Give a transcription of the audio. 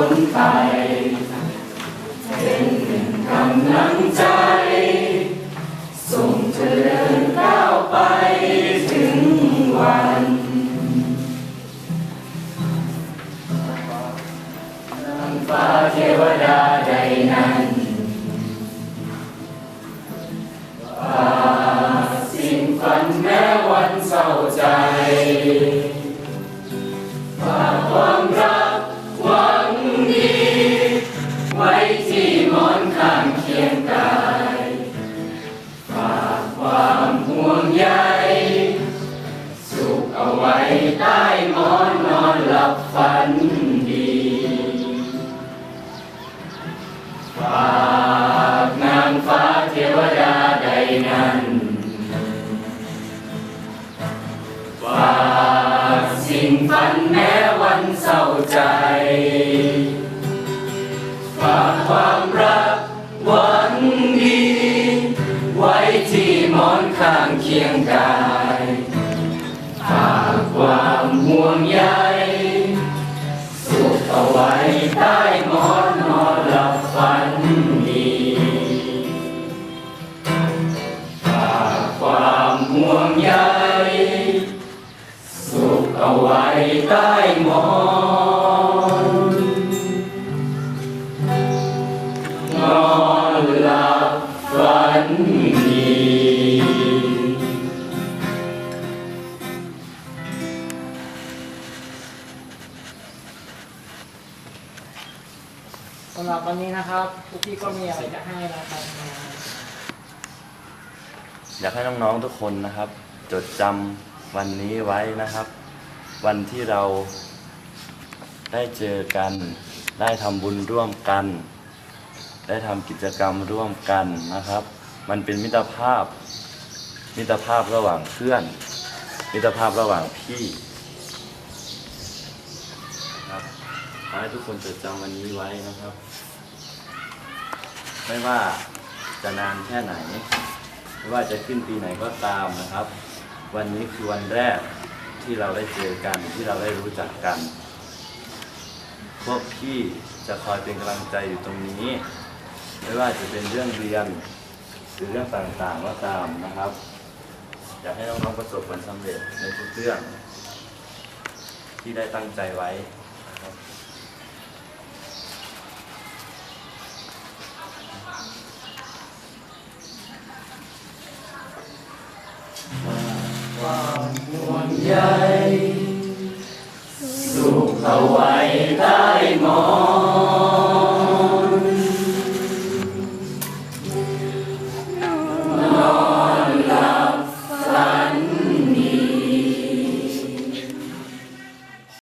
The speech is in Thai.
พ้นไป เป็นหนึ่งกำลังใจ ส่งเธอเดินก้าวไปถึงวันนางฟ้าเทวดาใดนั้น ใยสุขเอาไว้ใต้หมอนนอนหลับฝันดีฝากนางฟ้าเทวดาใดนั้นฝากสิ่งฝันแม้วันเศร้าใจ เคียงกายฝากความห่วงใยสุขเอาไว้ใต้หมอนนอนหลับฝันดีฝากความห่วงใยสุขเอาไว้ใต้ หรับวันนี้นะครับพวกพี่ก็มีอะไรจะให้นะครับอยากให้น้องๆทุกคนนะครับ จดจำวันนี้ไว้นะครับ วันที่เราได้เจอกัน ได้ทำบุญร่วมกัน ได้ทำกิจกรรมร่วมกันนะครับ มันเป็นมิตรภาพ มิตรภาพระหว่างเพื่อน มิตรภาพระหว่างพี่ครับ ขอให้ทุกคนจดจำวันนี้ไว้นะครับ ไม่ว่าจะนานแค่ไหน ไม่ว่าจะขึ้นปีไหนก็ตามนะครับ วันนี้คือวันแรกที่เราได้เจอกันที่เราได้รู้จักกัน พวกพี่จะคอยเป็นกำลังใจอยู่ตรงนี้ ไม่ว่าจะเป็นเรื่องเรียนหรือเรื่องต่างๆก็ตามนะครับ อยากให้น้องๆประสบผลสำเร็จในทุกเรื่องที่ได้ตั้งใจไว้นะครับ ใหสุขเอาไว้ใต้หมอน